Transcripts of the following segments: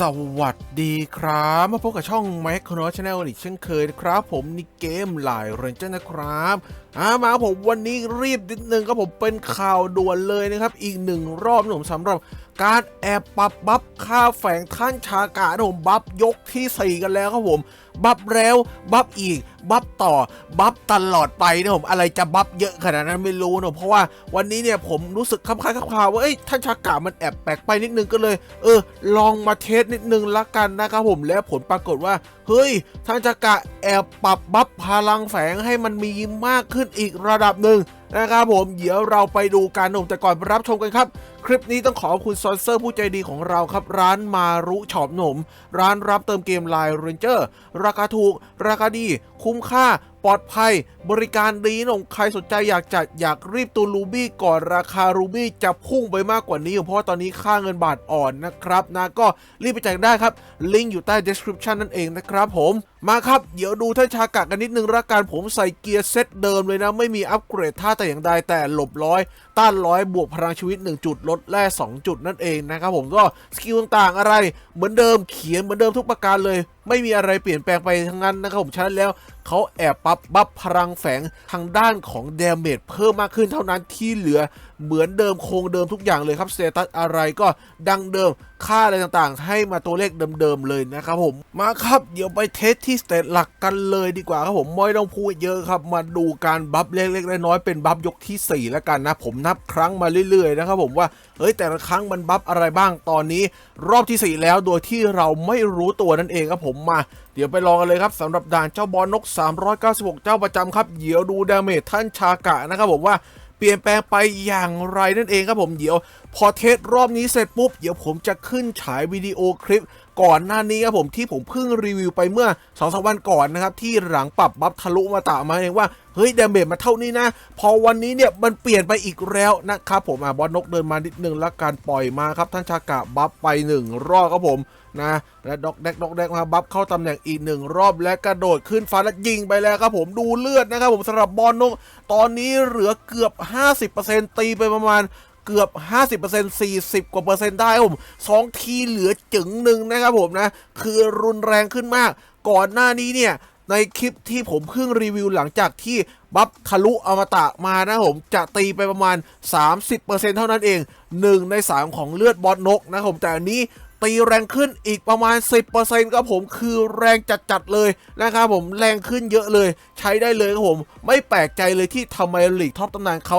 สวัสดีครับ มาพบกับช่อง m a c โนช n แนลอีกเช่นเคยครับ ผมนี่เกมหลายเรนเจอร์นะครับ อามาครับผมวันนี้รีบนิดนึงครับผมเป็นข่าวด่วนเลยนะครับ อีกหนึ่งรอบนะผมสำหรับการแอบปรับบัฟค่าแฝงท่านชากานผมบัฟยกทีสี่ 4 กันแล้วครับผม บัฟแล้วบัฟอีก บัฟต่อ บัฟตลอดไปนะผมอะไรจะบัฟเยอะขนาดนั้นไม่รู้นะเพราะว่าวันนี้เนี่ยผมรู้สึกคล้ายๆคล้าว่าเอ้ยท่านชากามันแอบแปลกไปนิดนึงก็เลย เออ ลองมาเทสนิดนึงละกันนะครับผมแล้วผลปรากฏว่าเฮ้ยท่านชากาแอบปรับบัฟพลังแฝงให้มันมีมากขึ้นอีกระดับหนึ่งนะครับผมเดี๋ยวเราไปดูการนมแต่ก่อนรับชมกันครับ คลิปนี้ต้องขอบคุณซอนเซอร์ผู้ใจดีของเราครับ ร้านมารุช็อปหนม ร้านรับเติมเกมไลน์เรนเจอร์ราคาถูก ราคาดี คุ้มค่า ปลอดภัย บริการดีนะผมใครสนใจอยากจัดอยากรีบตูนรูบี้ก่อนราคารูบี้จะพุ่งไปมากกว่านี้ เพราะตอนนี้ค่าเงินบาทอ่อนนะครับนะก็รีบไปจ่ายได้ครับ ลิงก์อยู่ใต้ description นั่นเองนะครับผมมาครับ เดี๋ยวดูท่านชากะกันนิดนึงละกันผมใส่เกียร์เซตเดิมเลยนะ ไม่มีอัปเกรดท่าแต่อย่างใดแต่หลบร้อย ต้านร้อยบวกพลังชีวิต 1 จุดลดแร่2จุดนั่นเองนะครับผมก็สกิลต่างๆอะไร เหมือนเดิมเขียนเหมือนเดิมทุกประการเลย ไม่มีอะไรเปลี่ยนแปลงไปทั้งนั้นนะครับผมฉะนั้นแล้วเขาแอบปับบัฟพลังแฝงทางด้านของเดเมจเพิ่มมากขึ้นเท่านั้นที่เหลือเหมือนเดิมโครงเดิมทุกอย่างเลยครับสเตตัสอะไรก็ดังเดิมค่าอะไรต่างๆ ให้มาตัวเลขเดิมๆเลยนะครับผมมาครับเดี๋ยวไปเทสที่สเตตหลักกันเลยดีกว่าครับผมไม่ต้องพูดเยอะครับ มาดูการบัฟเล็กๆน้อยๆเป็นบัฟยกที่ 4 แล้วกันนะผมนับครั้งมาเรื่อยๆนะครับผมว่าเฮ้ยแต่ละครั้งมันบัฟอะไรบ้างตอนนี้ รอบที่ 4 แล้วโดยที่เราไม่รู้ตัวนั่นเองครับผมมาเดี๋ยวไปลองกันเลยครับสำหรับด่านเจ้าบอลนก 396 เจ้าประจำครับเดี๋ยวดูดาเมจท่านชากะนะครับผมว่า เปลี่ยนแปลงไปอย่างไรนั่นเองครับผมเดี๋ยว พอเทสรอบนี้เสร็จปุ๊บ เดี๋ยวผมจะขึ้นฉายวิดีโอคลิปก่อนหน้านี้ครับผมที่ผมเพิ่งรีวิวไปเมื่อ2อสวันก่อนนะครับ ที่หลังปรับบัฟทะลุมาตามาเองว่า เฮ้ยดาเมจมาเท่านี้นะ พอวันนี้เนี่ย มันเปลี่ยนไปอีกแล้วนะครับผมอะบอลนกเดินมานิดนึงแล้วการปล่อยมาครับท่านชากะบัฟไปหนึ่งรอบครับผม นะ และด็อกแดกด็อกแดกมาบัฟเข้าตำแหน่งอีกหนึ่งรอบและกระโดดขึ้นฟ้าและยิงไปแล้วครับผมดูเลือดนะครับผมสำหรับบอลนกตอนนี้เหลือเกือบ 50%ตีไปประมาณเกือบ 50% 40 กว่าเปอร์เซ็นต์ได้ครับผมสองทีเหลือจึงหนึ่งนะครับผมนะ คือรุนแรงขึ้นมาก ก่อนหน้านี้เนี่ย ในคลิปที่ผมเพิ่งรีวิวหลังจากที่บัฟทะลุอมตะมานะผมจะตีไปประมาณ 30%เท่านั้นเอง 1 ใน 3 ของเลือดบอสนกนะครับผมแต่อันนี้ ตีแรงขึ้นอีกประมาณ 10%ครับผมคือแรงจัดๆเลยนะครับผมแรงขึ้นเยอะเลย ใช้ได้เลยครับผม ไม่แปลกใจเลยที่ทำไมลีกท็อปตำนานเขา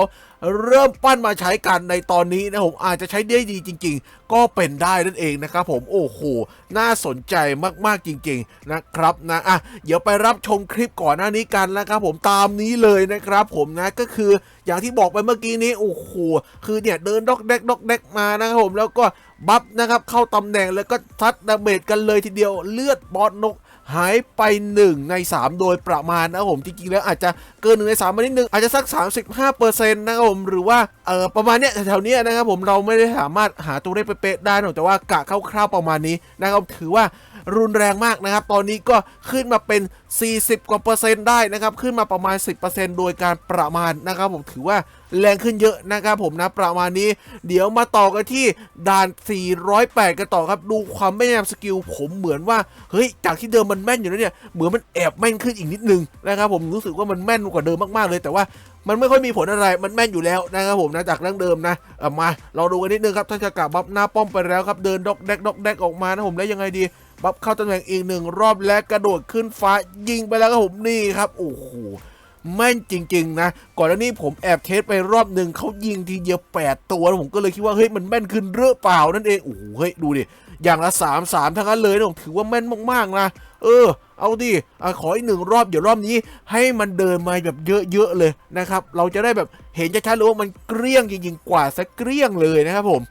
เริ่มปั้นมาใช้กันในตอนนี้นะผมอาจจะใช้ได้ดีจริง ๆ ก็เป็นได้นั่นเองนะครับผมโอ้โหน่าสนใจมากๆจริง ๆนะครับนะอะเดี๋ยวไปรับชมคลิปก่อนหน้านี้กันนะครับผมตามนี้เลยนะครับผมนะก็คืออย่างที่บอกไปเมื่อกี้นี้โอ้โหคือเนี่ยเดินดอกแดกดอกแดกมานะครับผมแล้วก็บัฟนะครับเข้าตำแหน่งแล้วก็ทัดดาเมจกันเลยทีเดียวเลือดบอสนก หายไป 1 ใน 3 โดยประมาณนะผมจริงๆแล้วอาจจะเกินหนึ่งใน3มานิดนึงอาจจะสัก 35%นะครับผมหรือว่าเออประมาณเนี้ยแถวๆเนี้ยนะครับผมเราไม่ได้สามารถหาตัวเลขเป๊ะๆได้หรอกแต่ว่ากะคร่าวๆประมาณนี้นะครับถือว่า รุนแรงมากนะครับ ตอนนี้ก็ขึ้นมาเป็น 40 กว่าเปอร์เซ็นต์ได้นะครับ ขึ้นมาประมาณ 10%โดยการประมาณนะครับผมถือว่าแรงขึ้นเยอะนะครับผมนะประมาณนี้ เดี๋ยวมาต่อกันที่ด่าน 408 กันต่อครับ ดูความแม่นยำสกิลผมเหมือนว่าเฮ้ยจากที่เดิมมันแม่นอยู่แล้วเนี่ยเหมือนมันแอบแม่นขึ้นอีกนิดนึงนะครับผมรู้สึกว่ามันแม่นกว่าเดิมมากๆเลยแต่ว่ามันไม่ค่อยมีผลอะไร มันแม่นอยู่แล้วนะครับผมนะจากเรื่องเดิมนะมาเราดูกันนิดนึงครับท่านจะกลับบัฟหน้าป้อมไปแล้วครับเดินดอกแดกดอกแดกออกมานะผมแล้วยังไงดี บัฟเข้าตำแหน่งอีกหนึ่งรอบและกระโดดขึ้นฟ้ายิงไปแล้วครับผมนี่ครับโอ้โหแม่นจริง ๆ นะ ก่อนหน้านี้ผมแอบเทสไปรอบหนึ่งเขายิงทีเดียว8 ตัว ผมก็เลยคิดว่าเฮ้ยมันแม่นขึ้นหรือเปล่านั่นเองโอ้โหเฮ้ยดูดิอย่างละ 3 3 ทั้งนั้นเลยนะผมถือว่าแม่นมากๆนะเออ เอาดิอขออีกหนึ่งรอบเดี๋ยวรอบนี้ ให้มันเดินมาแบบเยอะๆเลยนะครับ เราจะได้แบบเห็นชัดๆเลยว่ามันเกลี้ยงจริงๆกว่าซะเกลี้ยงเลยนะครับผม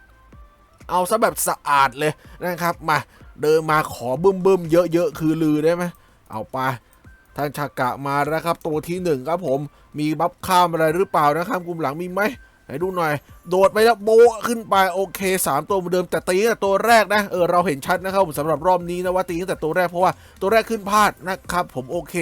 เอาซะแบบสะอาดเลยนะครับมา เดินมาขอบึ้มบึมๆเยอะๆ คือลือได้ไหมเอาไปท่านชากะมาแล้วครับ ตัวที่หนึ่งครับผมมีบัฟข้ามอะไรหรือเปล่านะครับกลุ่มหลังมีไหมไหนดูหน่อย โดดไปแล้วโบขึ้นไปโอเค 3 ตัวเหมือนเดิมแต่ตีตั้งแต่ตัวแรกนะเออเราเห็นชัดนะครับผมสำหรับรอบนี้นะว่าตีตั้งแต่ตัวแรกเพราะว่าตัวแรกขึ้นพลาดนะครับผมโอเค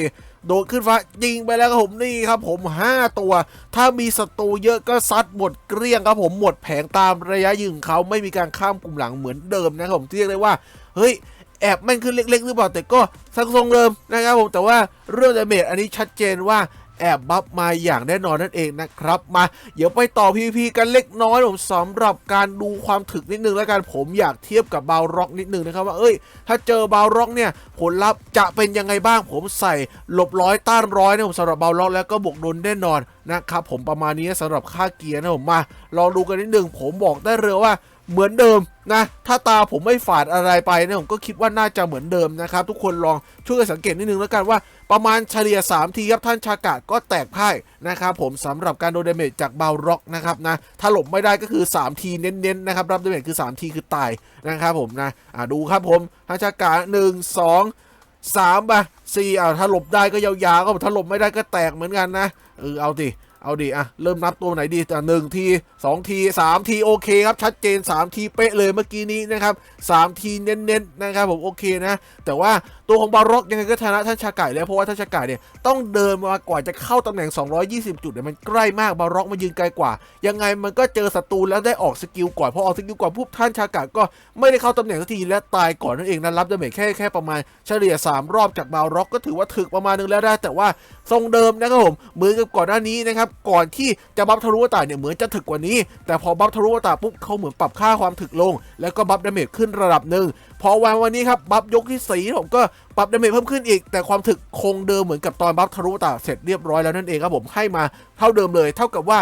โดดขึ้นฟ้ายิงไปแล้วครับผมนี่ครับผม 5 ตัว ถ้ามีศัตรูเยอะก็ซัดหมดเกลี้ยงครับผมหมดแผงตามระยะยิงเขาไม่มีการข้ามกลุ่มหลังเหมือนเดิมนะครับผมเรียกได้ว่า เฮ้ยแอบแม่นขึ้นเล็กๆหรือเปล่าแต่ก็ทรงเดิมนะครับผมแต่ว่าเรื่องดาเมจอันนี้ชัดเจนว่าแอบบัฟมาอย่างแน่นอนนั่นเองนะครับ มาเดี๋ยวไปต่อ PVP กันเล็กน้อยผมสำหรับการดูความถึกนิดนึงแล้วกันผมอยากเทียบกับบาวร็อกนิดนึงนะครับว่าเอ้ย ถ้าเจอบาวร็อกเนี่ยผลลัพธ์จะเป็นยังไงบ้างผมใส่หลบร้อยต้านร้อยนะผมสำหรับบาวร็อกแล้วก็บวกดนแน่นอนนะครับผมประมาณนี้สำหรับค่าเกียร์นะผมมาลองดูกันนิดนึงผมบอกได้เลยว่า เหมือนเดิมนะ ถ้าตาผมไม่ฝาดอะไรไปเนี่ยผมก็คิดว่าน่าจะเหมือนเดิมนะครับ ทุกคนลองช่วยกันสังเกตนิดนึงแล้วกันว่าประมาณเฉลี่ย 3 ทีครับท่านชากาก็แตกพ่ายนะครับผมสำหรับการโดนเดเมจจากเบาวร็อกนะครับนะถ้าหลบไม่ได้ก็คือ 3 ทีเน้นๆนะครับรับเดเมจคือ 3 ทีคือตายนะครับผมนะอ่าดูครับผมท่านชากา1 2 3ไปสี่อ่าถ้าหลบได้ก็ยาวๆก็ถ้าหลบไม่ได้ก็แตกเหมือนกันนะเออเอาดิ เอาดิอะ เริ่มนับตัวไหนดีแต่หนึ่งทีสองทีสามทีโอเคครับ ชัดเจนสามทีเป๊ะเลยเมื่อกี้นี้นะครับสามทีเน้นๆนะครับผมโอเคนะ แต่ว่า ตัวของบาร็อกยังไงก็ชนะท่านชาไก่แล้วเพราะว่าท่านชาไก่เนี่ยต้องเดินมากว่าจะเข้าตำแหน่ง 220 จุดเนี่ยมันใกล้มากบาร็อกมายืนไกลกว่า ยังไงมันก็เจอศัตรูแล้วได้ออกสกิลก่อนพอออกสกิลก่อนปุ๊บท่านชาไก่ก็ไม่ได้เข้าตำแหน่งสักทีและตายก่อนนั่นเองนะรับดาเมจแค่แค่ประมาณเฉลี่ย 3 รอบจากบาร็อกก็ถือว่าถึกประมาณนึงแล้วได้ แต่ว่าทรงเดิมนะครับผมเหมือนกับก่อนหน้านี้นะครับก่อนที่จะบัฟทะลุวตาเนี่ยเหมือนจะถึกกว่านี้ แต่พอบัฟทะลุวตาปุ๊บเขาเหมือนปรับค่าความถึกลง แล้วก็บัฟดาเมจขึ้นระดับหนึ่งพอวันวันนี้ครับบัฟยกที่สีผมก็ปรับดาเมจเพิ่มขึ้นอีก แต่ความถึกคงเดิมเหมือนกับตอนบัฟทะลุตาเสร็จเรียบร้อยแล้วนั่นเองครับผมให้มาเท่าเดิมเลย เท่ากับว่า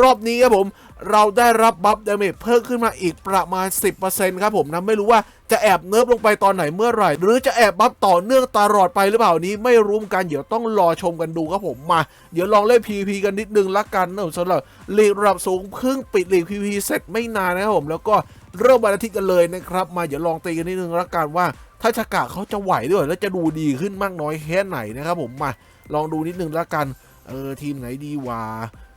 รอบนี้ครับผมเราได้รับบัฟดาเมจเพิ่มขึ้นมาอีกประมาณ 10%ครับผมนะไม่รู้ว่าจะแอบเนิร์ฟลงไปตอนไหนเมื่อไหร่ หรือจะแอบบัฟต่อเนื่องตลอดไปหรือเปล่านี้ ไม่รู้กันเดี๋ยวต้องรอชมกันดูครับผมมา เดี๋ยวลองเล่น PVP กันนิดนึงละกันนะสำหรับลีกระดับสูงเพิ่งปิดลีก PVP เสร็จไม่นานนะครับผมแล้วก็ เริ่มวันอาทิตย์กันเลยนะครับมาเดี๋ยวลองตีกันนิดนึงละกันว่า ถ้าชากาเขาจะไหวด้วยแล้วจะดูดีขึ้นมากน้อยแค่ไหนนะครับผมมาลองดูนิดนึงละกันเออทีมไหนดีวะ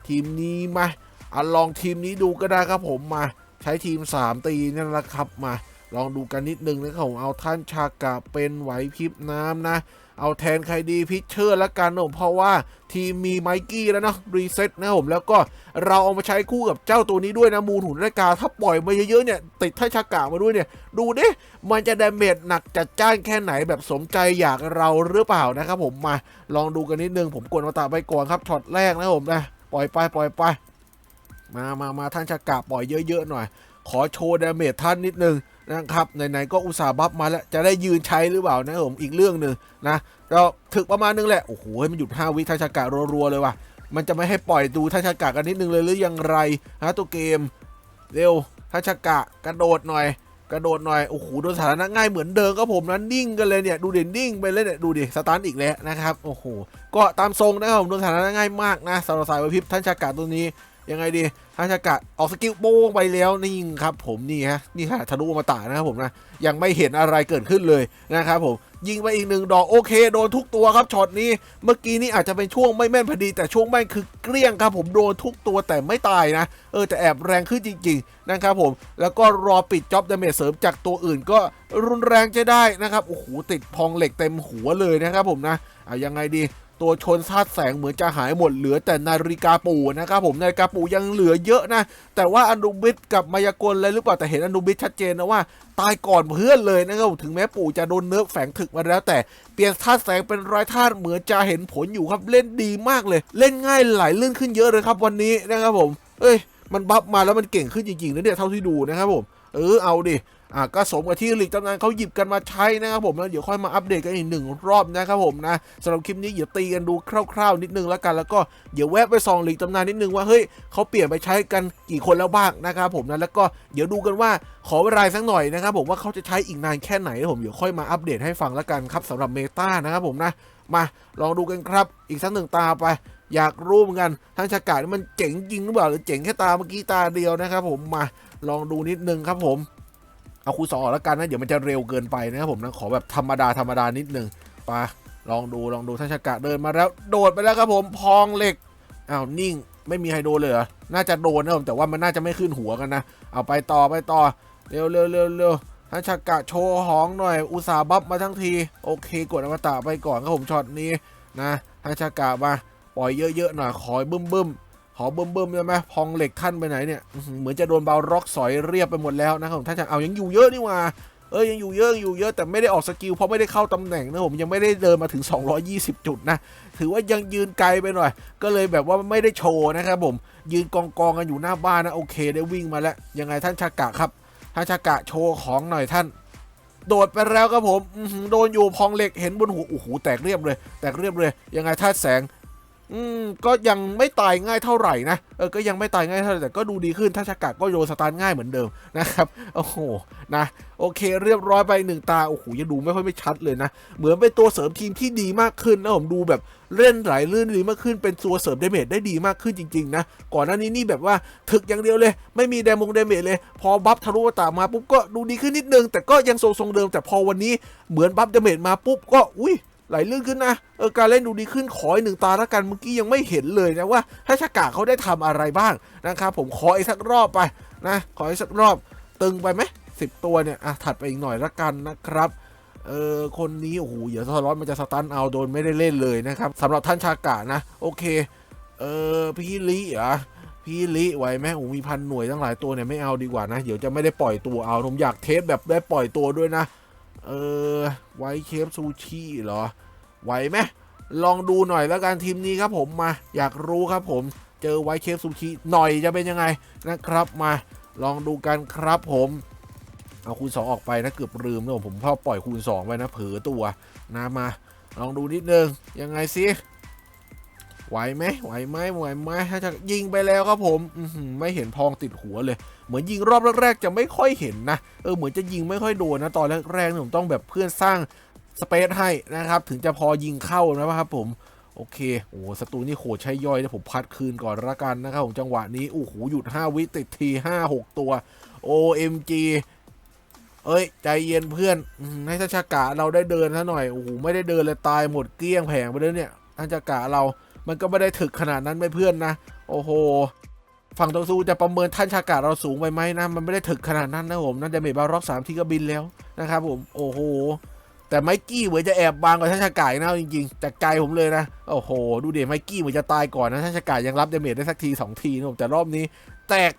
ทีมนี้มาอะลองทีมนี้ดูก็ได้ครับผมมา ใช้ทีม 3 ตีนั่นแหละครับมา ลองดูกันนิดนึงนะครับผมเอาท่านชากะเป็นไหวพริบน้ำนะ เอาแทนใครดีพิชเชอร์ละกันนะผมเพราะว่าทีมมีไมกี้แล้วนะรีเซ็ตนะครับผมแล้วก็เราเอามาใช้คู่กับเจ้าตัวนี้ด้วยนะมูลหุ่นรายกาถ้าปล่อยมาเยอะๆเนี่ย ติดท่านชากะมาด้วยเนี่ย ดูดิมันจะดาเมจหนักจัดจ้านแค่ไหนแบบสมใจอยากเราหรือเปล่านะครับผมมาลองดูกันนิดนึงผมกดมาตาไปก่อนครับช็อตแรกนะครับผมนะปล่อยไปปล่อยไป มามามาท่านชากะปล่อยเยอะๆหน่อย ขอโชว์ดาเมจท่านนิดนึง นะครับไหนๆก็อุตส่าห์บัฟมาแล้ว จะได้ยืนใช้หรือเปล่านะผมอีกเรื่องหนึ่งนะก็ถึกประมาณนึงแหละ โอ้โหมันหยุด 5 วิท่านชากะรัวๆเลยว่ะมันจะไม่ให้ปล่อยดูท่านชากะกันนิดนึงเลยหรือยังไรฮะตัวเกม เร็วท่านชากะกระโดดหน่อย กระโดดหน่อยโอ้โหโดนสถานะง่ายเหมือนเดิมก็ผมนะนิ่งกันเลยเนี่ยดูเด่นนิ่งไปเลยเนี่ยดูดิสตาร์ทอีกแล้วนะครับโอ้โหก็ตามทรงนะครับผมโดนสถานะง่ายมากนะสำหรับสายวิพิบท่านชากะตัวนี้ ยังไงดีท่าชากะออกสกิลโป้งไปแล้วนี่ครับผมนี่ฮะนี่ค่ะทะลุอมาตานะครับผมนะยังไม่เห็นอะไรเกิดขึ้นเลยนะครับผมยิงไปอีกหนึ่งดอกโอเคโดนทุกตัวครับช็อตนี้เมื่อกี้นี่อาจจะเป็นช่วงไม่แม่นพอดี แต่ช่วงแม่นคือเกลี้ยงครับผมโดนทุกตัวแต่ไม่ตายนะ เออแต่แอบแรงขึ้นจริงๆนะครับผมแล้วก็รอปิดจ็อบดาเมจเสริมจากตัวอื่นก็รุนแรงจะได้นะครับโอ้โหติดพองเหล็กเต็มหัวเลยนะครับผมนะเอะยังไงดี ตัวชนธาตุแสงเหมือนจะหายหมดเหลือแต่นาฬิกาปู่นะครับผมนาฬิกาปู่ยังเหลือเยอะนะ แต่ว่าอนุบิสกับมายากลเลยหรือเปล่าแต่เห็นอนุบิสชัดเจนนะว่า ตายก่อนเพื่อนเลยนะครับผมถึงแม้ปู่จะโดนเนิร์ฟแฝงถึกมาแล้ว แต่เปลี่ยนธาตุแสงเป็นร้อยธาตุเหมือนจะเห็นผลอยู่ครับเล่นดีมากเลย เล่นง่ายไหลลื่นขึ้นเยอะเลยครับวันนี้นะครับผม เอ้ยมันบัฟมาแล้วมันเก่งขึ้นจริงๆนะเนี่ยเท่าที่ดูนะครับผม เออเอาดิอะก็สมกับที่ลีกตำนานเขาหยิบกันมาใช้นะครับผมแล้วเดี๋ยวค่อยมาอัปเดตกันอีกหนึ่งรอบนะครับผมนะสำหรับคลิปนี้เดี๋ยวตีกันดูคร่าวๆนิดนึงแล้วกัน แล้วก็เดี๋ยวแวะไปส่องลีกตำนานนิดนึงว่าเฮ้ยเขาเปลี่ยนไปใช้กันกี่คนแล้วบ้างนะครับผมนะแล้วก็เดี๋ยวดูกันว่าขอเวลาสักหน่อยนะครับผมว่าเขาจะใช้อีกนานแค่ไหนผมเดี๋ยวค่อยมาอัปเดตให้ฟังแล้วกันครับสำหรับเมตานะครับผมนะมาลองดูกันครับ อีกสักหนึ่งตาไป อยากรู้เหมือนกันทางชากาศนี่มันเจ๋งจริงหรือเปล่าหรือเจ๋งแค่ตาเมื่อกี้ตาเดียวนะครับผมมา ลองดูนิดนึงครับผม เอาคูณสองออกแล้วกันนะ เดี๋ยวมันจะเร็วเกินไปนะครับผมนะ ขอแบบธรรมดาธรรมดานิดนึงปะลองดูลองดูท่านชากะเดินมาแล้วโดดไปแล้วครับผมพองเหล็กอ้าวนิ่งไม่มีใครโดเลยเหรอน่าจะโดนนะผมแต่ว่ามันน่าจะไม่ขึ้นหัวกันนะ เอาไปต่อไปต่อเร็วเร็วเร็วเร็วท่านชากะโชว์หองหน่อย อุตสาบัฟมาทั้งที โอเค กดอมตะไปก่อนครับผมช็อตนี้นะท่านชากะมาปล่อยเยอะๆหน่อยขอบึ้มบึ้ม ๆขอบึ้มบึ้มๆได้ไหมพองเหล็กท่านไปไหนเนี่ยเหมือนจะโดนเบาร็อกสอยเรียบไปหมดแล้วนะครับผมท่านชากะเอายังอยู่เยอะนี่ว่าเออยังอยู่เยอะอยู่เยอะแต่ไม่ได้ออกสกิลเพราะไม่ได้เข้าตำแหน่งนะผมยังไม่ได้เดินมาถึง 220 จุดนะ ถือว่ายังยืนไกลไปหน่อย ก็เลยแบบว่าไม่ได้โชว์นะครับผมยืนกองกองๆกันอยู่หน้าบ้านนะโอเคได้วิ่งมาแล้ว ยังไงท่านชากะครับท่านชากะโชว์ของหน่อยท่าน โดดไปแล้วครับผมโดนอยู่พองเหล็กเห็นบนหัวโอ้โหแตกเรียบเลย แตกเรียบเลย ยังไงท่าแสง อืมก็ยังไม่ตายง่ายเท่าไหร่นะเออก็ยังไม่ตายง่ายเท่าไหร่แต่ก็ดูดีขึ้นท่าชากะก็โดนสตาร์ง่ายเหมือนเดิมนะครับโอ้โหนะโอเค เรียบร้อยไปหนึ่งตาโอ้โหยังดูไม่ค่อยไม่ชัดเลยนะ เหมือนเป็นตัวเสริมทีมที่ดีมากขึ้นนะผมดูแบบเล่นไหลลื่นดีมากขึ้นเป็นตัวเสริมเดเมจได้ดีมากขึ้นจริงๆนะก่อนหน้านี้นี่แบบว่าถึกอย่างเดียวเลย ไม่มีเดมงเดเมจเลย พอบัฟทะลุตามาปุ๊บก็ดูดีขึ้นนิดนึงแต่ก็ยังทรงๆเดิม แต่พอวันนี้เหมือนบัฟเดเมจมาปุ๊บก็อุ้ย ไหลลื่นขึ้นนะเออการเล่นดูดีขึ้นขออีกหนึ่งตาละกันเมื่อกี้ยังไม่เห็นเลยนะว่าถ้าชากาเขาได้ทำอะไรบ้างนะครับผมขออีกสักรอบไปนะขออีกสักรอบตึงไปไหมสิบตัวเนี่ยอะถัดไปอีกหน่อยละกันนะครับเออคนนี้โอ้โหเดี๋ยวทอรอสมันจะสตันเอาโดนไม่ได้เล่นเลยนะครับสำหรับท่านชากานะโอเคเออพี่ลิเหรอพี่ลิไหวไหมโอ้มีพันหน่วยตั้งหลายตัวเนี่ยไม่เอาดีกว่านะ เดี๋ยวจะไม่ได้ปล่อยตัวเอาผมอยากเทสแบบได้ปล่อยตัวด้วยนะ เออ ไว้เคฟซูชิเหรอ ไหวไหมลองดูหน่อยแล้วกันทีมนี้ครับผมมา อยากรู้ครับผม เจอไว้เคฟซูชิหน่อยจะเป็นยังไงนะครับมา ลองดูกันครับผมเอาคูณ 2 ออกไปนะเกือบลืมนะผมพ่อปล่อยคูณ 2 ไว้นะเผลอตัวนะมา ลองดูนิดนึงยังไงสิ ไหวไหมไหวไหมไหวไหมถ้าจะยิงไปแล้วครับผมไม่เห็นพองติดหัวเลย เหมือนยิงรอบแรกๆจะไม่ค่อยเห็นนะเออเหมือนจะยิงไม่ค่อยโดนนะตอนแรกๆเนี่ยผมต้องแบบเพื่อนสร้างสเปซให้นะครับ ถึงจะพอยิงเข้านะครับผมโอเค โอ้ศัตรูนี่โหดใช้ย่อยนะผมพัดคืนก่อนละกันนะครับผมจังหวะนี้โอ้โหหยุด 5 วิติดที 5 6 ตัว OMG เอ้ย ใจเย็นเพื่อนให้ท่านชากะเราได้เดินซะหน่อย โอ้โห ไม่ได้เดินเลยตายหมดเกลี้ยงแผงไปเลยเนี่ยท่านชากะเรา มันก็ไม่ได้ถึกขนาดนั้นไม่เพื่อนนะ โอ้โห ฝั่งตัวซูจะประเมินท่านชากะเราสูงไปไหมนะ มันไม่ได้ถึกขนาดนั้นนะผมนั่นจะเมบารอบสามที่ก็บินแล้วนะครับผม โอ้โห แต่ไมกี้เหมือนจะแอบบางกว่าท่านชากานะจริงๆ จากใจผมเลยนะ โอ้โห ดูเดี๋ยวไมกี้เหมือนจะตายก่อนนะท่านชากายังรับเดเมจได้สักทีสองทีนะผมแต่รอบนี้ แตก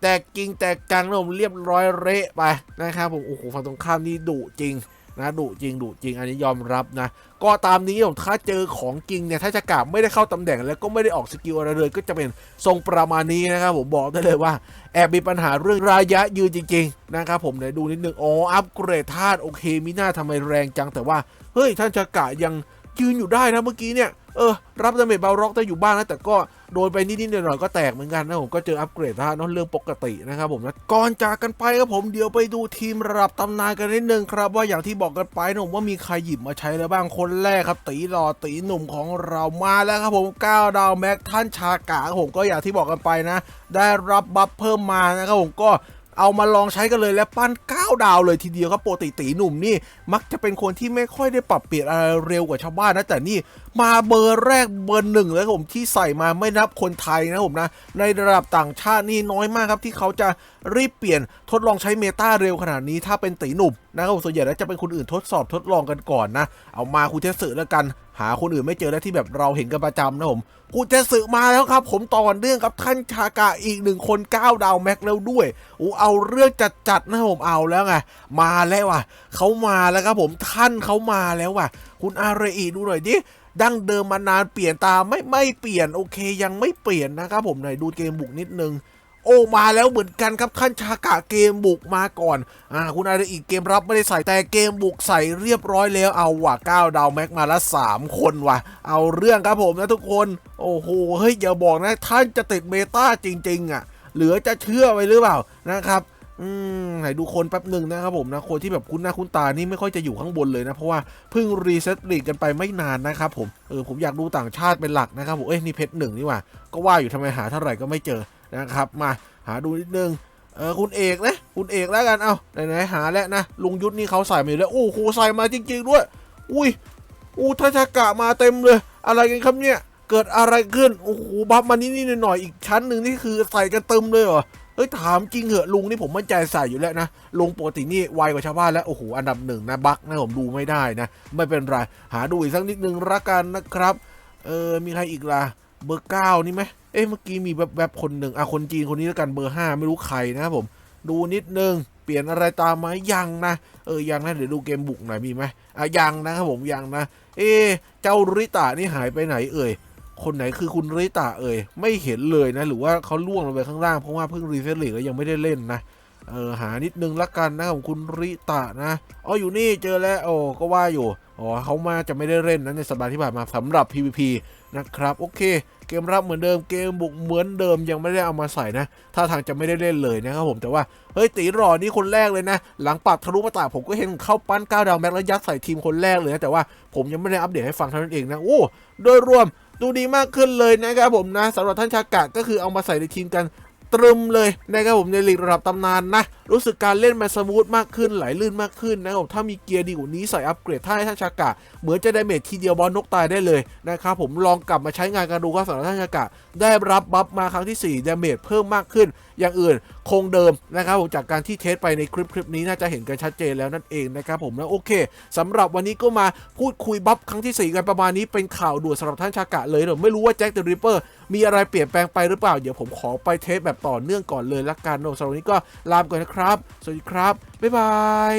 แตกจริงแตกจังนะผมเรียบร้อยเละไปนะครับผม โอ้โห ฝั่งตรงข้ามนี่ดุจริง นะดุจริงดุจริงอันนี้ยอมรับนะ ก็ตามนี้ผมถ้าเจอของจริงเนี่ยถ้าจะกาบไม่ได้เข้าตำแหน่งแล้วก็ไม่ได้ออกสกิลอะไรเลยก็จะเป็นทรงประมาณนี้นะครับผมบอกได้เลยว่า แอบมีปัญหาเรื่องระยะยืนจริง ๆ นะครับผมเดี๋ยวดูนิดนึงอ๋ออัปเกรดธาตุโอเคมิน่าทำไมแรงจังแต่ว่าเฮ้ยท่านจะกะยังยืนอยู่ได้นะเมื่อกี้เนี่ย เออ รับดาเมจเบาร็อกได้อยู่บ้างนะ แต่ก็โดนไปนิดๆหน่อยๆก็แตกเหมือนกันนะผมก็เจออัปเกรดธาตุเนอะเรื่องปกตินะครับผมนะก่อนจากกันไปครับผมเดี๋ยวไปดูทีมระดับตำนานกันนิดนึงครับ ว่าอย่างที่บอกกันไปนะผมว่ามีใครหยิบมาใช้แล้วบ้างคนแรกครับ ตีหล่อตีหนุ่มของเรามาแล้วครับผม9ดาวแม็กท่านชากะครับผมก็อย่างที่บอกกันไปนะ ได้รับบัฟเพิ่มมานะครับผมก็ เอามาลองใช้กันเลยและปั้น 9 ดาวเลยทีเดียวครับปกติตีหนุ่มนี่มักจะเป็นคนที่ไม่ค่อยได้ปรับเปลี่ยนอะไรเร็วกว่าชาวบ้านนะแต่นี่มาเบอร์แรกเบอร์หนึ่งเลยครับผมที่ใส่มาไม่นับคนไทยนะผมนะในระดับต่างชาตินี่น้อยมากครับที่เขาจะ รีบเปลี่ยนทดลองใช้เมตาเร็วขนาดนี้ถ้าเป็นตีหนุ่มนะครับผมส่วนใหญ่แล้วจะเป็นคนอื่นทดสอบทดลองกันก่อนนะ เอามาคุณเทสึแล้วกัน หาคนอื่นไม่เจอแล้วที่แบบเราเห็นกันประจำนะผมกูเทสึมาแล้วครับ ผมต่อเนื่องกับท่านชากะอีกหนึ่งคน9ดาวแม็กแล้วด้วยโอ้เอาเรื่องจัดๆนะผมเอาแล้วไงมาแล้วว่ะเขามาแล้วครับผมท่านเขามาแล้วว่ะ คุณอาเรอีดูหน่อยดิดั้งเดิมมานานเปลี่ยนตาไม่ไม่เปลี่ยนโอเคยังไม่เปลี่ยนนะครับผมไหนดูเกมบุกนิดนึง โอ้มาแล้วเหมือนกันครับท่านชากะเกมบุกมาก่อนอ่าคุณอาเรอีเกมรับไม่ได้ใส่แต่เกมบุกใส่เรียบร้อยแล้วเอาว่ะ9ดาวแม็กมาละ3 คนว่ะ เอาเรื่องครับผมนะทุกคน โอ้โหเฮ้ยอย่าบอกนะท่านจะติดเมตาจริง ๆ อะ เหลือจะเชื่อไว้หรือเปล่านะครับอืมไหนดูคนแป๊บหนึ่งนะครับผมนะ คนที่แบบคุ้นหน้าคุ้นตานี่ไม่ค่อยจะอยู่ข้างบนเลยนะ เพราะว่าเพิ่งรีเซ็ตลีกกันไปไม่นานนะครับผม เออผมอยากดูต่างชาติเป็นหลักนะครับผม เอ้ยนี่เพชรหนึ่งนี่ว่า ก็ว่าอยู่ทำไมหาเท่าไหร่ก็ไม่เจอ นะครับมาหาดูนิดนึงเออคุณเอกนะคุณเอกแล้วกันเอาไหนๆหาแล้วนะลุงยุทธนี่เขาใส่มาอยู่แล้วโอ้โหใส่มาจริง ๆ ด้วย อุ้ยอู้ทัชกะมาเต็มเลย อะไรกันครับเนี่ยเกิดอะไรขึ้นโอ้โหบัฟมานิดๆหน่อยอีกชั้นหนึ่งนี่คือใส่กันเต็มเลยเหรอเอ้ยถามจริงเหอะลุงนี่ผมมั่นใจใส่อยู่แล้วนะลุงปกตินี่ไวกว่าชาวบ้านแล้วโอ้โหอันดับหนึ่งนะบักนะผมดูไม่ได้นะ ไม่เป็นไรหาดูอีกสักนิดนึงละกันนะครับเออมีใครอีกล่ะเบอร์เก้านี่ไหม เอ๊ะเมื่อกี้มีแบบแบบคนหนึ่งอะคนจีนคนนี้แล้วกันเบอร์ห้าไม่รู้ใครนะครับผม ดูนิดนึง เปลี่ยนอะไรตามไหมยังนะเออยังนะเดี๋ยวดูเกมบุกหน่อยมีไหมอะยังนะครับผมยังนะ เอะเจ้าริตะนี่หายไปไหนเอ่ยคนไหนคือคุณริตะเอ่ยไม่เห็นเลยนะ หรือว่าเขาล่วงลงไปข้างล่างเพราะว่าเพิ่งรีเซ็ตลีกแล้วยังไม่ได้เล่นนะเออหานิดนึงละกันนะของคุณริตะนะอ๋ออยู่นี่เจอแล้วโอ้ก็ว่าอยู่อ๋อเขามาจะไม่ได้เล่นนะในสัปดาห์ที่ผ่านมาสำหรับ PVP นะครับโอเค เกมรับเหมือนเดิมเกมบุกเหมือนเดิมยังไม่ได้เอามาใส่นะถ้าทางจะไม่ได้เล่นเลยนะครับผมแต่ว่าเฮ้ยตีหล่อนี่คนแรกเลยนะ หลังปรับทะลุประตาผมก็เห็นเข้าปั้นก้าวดาวแม็กแล้วยัดใส่ทีมคนแรกเลยนะแต่ว่าผมยังไม่ได้อัปเดตให้ฟังเท่านั้นเองนะโอ้โดยรวมดูดีมากขึ้นเลยนะครับผมนะสำหรับท่านชากะก็คือเอามาใส่ในทีมกันตรึมเลยนะครับผมในลีกระดับตำนานนะรู้สึกการเล่นมันสมูทมากขึ้นไหลลื่นมากขึ้นนะครับผมถ้ามีเกียร์ดีกว่านี้ใส่อัปเกรดท่าให้ท่านชากะ เหมือนจะได้เมจทีเดียวบอลนกตายได้เลยนะครับผมลองกลับมาใช้งานกันดูครับสำหรับท่านชากะ ได้รับบัฟมาครั้งที่4ดาเมจเพิ่มมากขึ้น อย่างอื่นคงเดิมนะครับผมจากการที่เทสไปในคลิปคลิปนี้น่าจะเห็นกันชัดเจนแล้วนั่นเองนะครับผมนะโอเคสำหรับวันนี้ก็มาพูดคุยบัฟครั้งที่ 4 กันประมาณนี้เป็นข่าวด่วนสำหรับท่านชากะเลยเดี๋ยวไม่รู้ว่าแจ็คเดอะริปเปอร์มีอะไรเปลี่ยนแปลงไปหรือเปล่าเดี๋ยวผมขอไปเทสแบบต่อเนื่องก่อนเลยละกันเนสำหรับวันนี้ก็ลาไปก่อนนะครับ สวัสดีครับ บ๊ายบาย